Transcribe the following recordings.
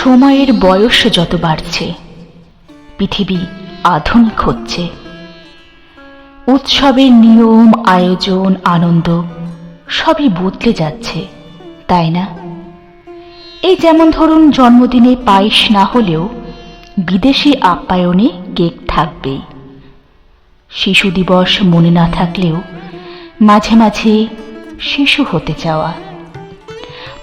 সময়ের বয়স যত বাড়ছে, পৃথিবী আধুনিক হচ্ছে। উৎসবের নিয়ম, আয়োজন, আনন্দ সবই বদলে যাচ্ছে, তাই না? এই যেমন ধরুন জন্মদিনে পায়েস না হলেও বিদেশি আপ্যায়নে কেক থাকবেই শিশু দিবস মনে না থাকলেও মাঝে মাঝে শিশু হতে চাওয়া।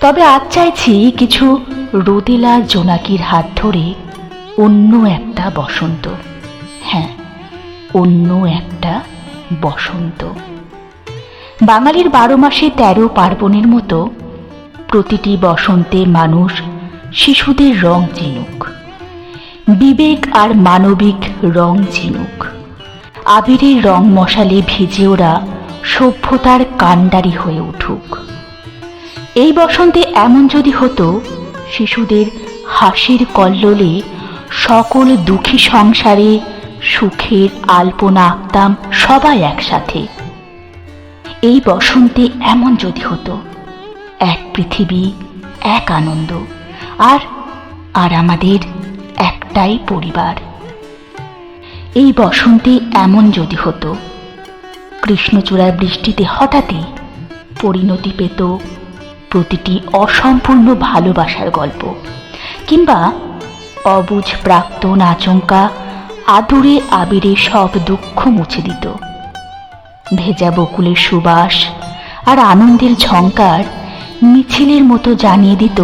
তবে আজ চাইছি কিছু রোদেলা জোনাকির হাত ধরে অন্য একটা বসন্ত। হ্যাঁ অন্য একটা বসন্ত। বাঙালির বারো মাসে তেরো পার্বণের মতো প্রতিটি বসন্তে মানুষ শিশুদের রং চিনুক। বিবেক আর মানবিক রং চিনুক। আবিরের রং মশালে ভিজে ওরা সভ্যতার কাণ্ডারি হয়ে উঠুক। এই বসন্তে এমন যদি হতো শিশুদের হাসির কল্লোলে সকল দুঃখী সংসারে সুখের আলপনা আঁকতাম সবাই একসাথে। এই বসন্তে এমন যদি হতো, এক পৃথিবী, এক আনন্দ, আর আর আমাদের একটাই পরিবার। এই বসন্তে এমন যদি হতো কৃষ্ণচূড়ার বৃষ্টিতে হঠাৎই পরিণতি পেত প্রতিটি অসম্পূর্ণ ভালোবাসার গল্প। কিংবা অবুঝ প্রাক্তন আচমকা আদুরে আবিরে সব দুঃখ মুছে দিত। ভেজা বকুলের সুবাস আর আনন্দের ঝঙ্কার মিছিলের মতো জানিয়ে দিত,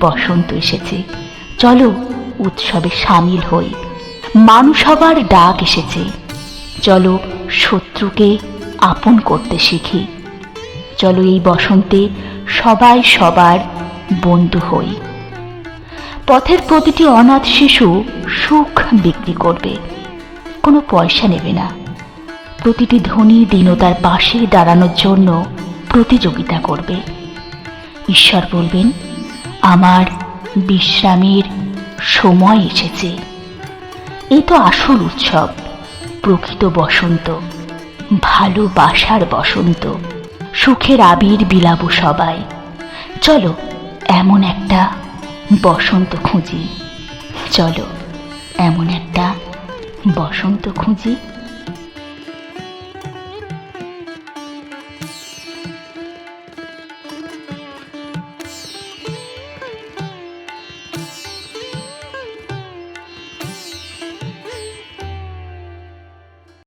বসন্ত এসেছে, চলো উৎসবে সামিল হই। মানুষ হবার ডাক এসেছে, চলো শত্রুকে আপন করতে শিখি। চলো এই বসন্তে সবাই সবার বন্ধু হই। পথের প্রতিটি অনাথ শিশু সুখ বিক্রি করবে। কোনো পয়সা নেবে না। প্রতিটি ধনী দীনতার পাশে দাঁড়ানোর জন্য প্রতিযোগিতা করবে। ঈশ্বর বলবেন, আমার বিশ্রামের সময় এসেছে। এই তো আসল উৎসব, প্রকৃত বসন্ত, ভালোবাসার বসন্ত। সুখের আবির বিলাবো সবাই। চলো এমন একটা বসন্ত খুঁজি। চলো এমন একটা বসন্ত খুঁজি।